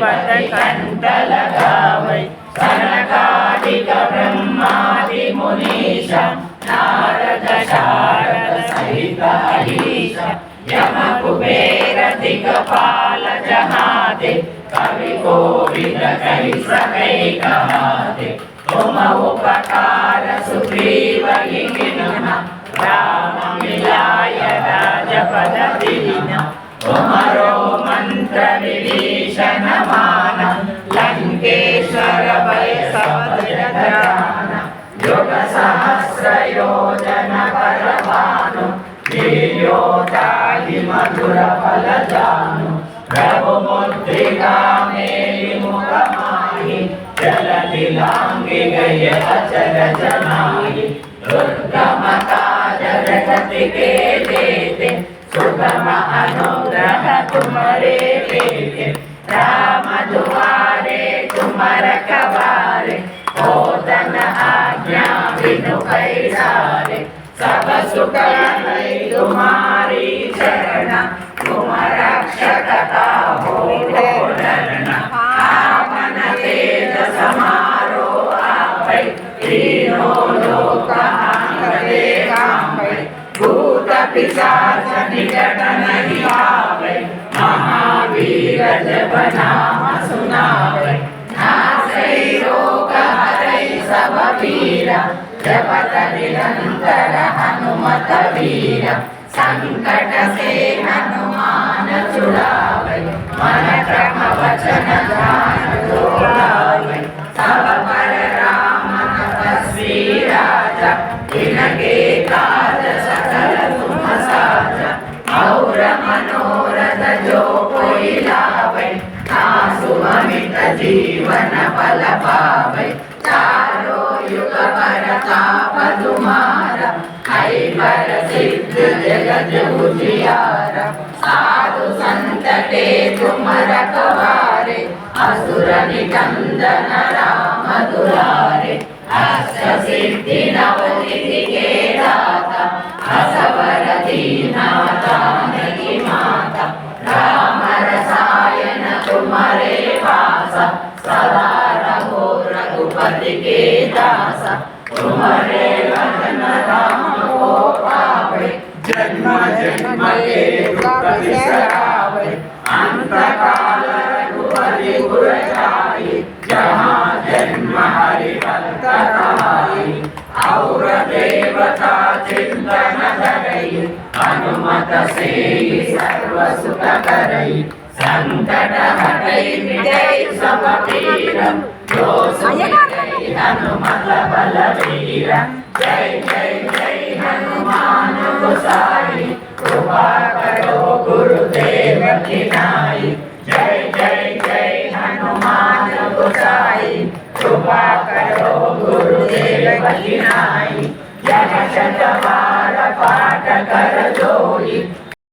పద కంటలగావై సనకాదిక బ్రహ్మాది మునీష నారద శారద సహిత హరీష యమ కుబేర దిగపాల ఉపకార సుగ్రీవ రామ మిలా మధుర ఫలజాను ప్రభు ముద్రికా మేలి ముఖమాయి చలతి లాంగిగయ అచర జనాయి దుర్గమతా జగతి కే దేతే సుగమ అనుగ్రహ తుమరే లేతే రామ దువారే తుమర కవారే ఓతన ఆజ్ఞా విను కైసారే सब सुख तुम्हारी శరణ కుమరక్షక పావన తేజ సమారో ఆపై దీనో లోక కాంపై భూత పిశాచ జపత నిరంతర హనుమత వీర సంకట సేనను మానచుడావై మన క్రమ వచన ధ్యాన తోడావై సభ పర రామ తపస్వీ రాజ దినకే కాద సకల సుమసాజ ఔర మనోరథ జో కొయిలావై నా సుమమిత జీవన ఫల పావై చారో యుగ పర తాపదుమార ఐ సిద్ధ जीवन फल पावे चारो युग परताप तुम्हारा हरि पर सिद्ध जगत उजियारा साधु संत के तुम रखवारे असुर निकंदन राम दुलारे अष्ट सिद्धि नवनिधि के दाता असवर दीनाता की माता राम रसायन तुम्हारे पासा सदा रघो रघुपति के दासा तुम्हारे भजन राम को पावे जन्म जन्म के दुख बिसरावे अंत काल रघुपति गुर जाई जहाँ जन्म हरि भक्त कहाई और देवता चिंतन धरई हनुमत से सर्व सुख करई संकट हटई मिटई सब पीर जो सुमिरई हनुमत बलवीर जय जय जय जय जय जय हनुमान गोसाई कृपा करो गुरुदेव की नाई जय शतवार पाठ कर जोई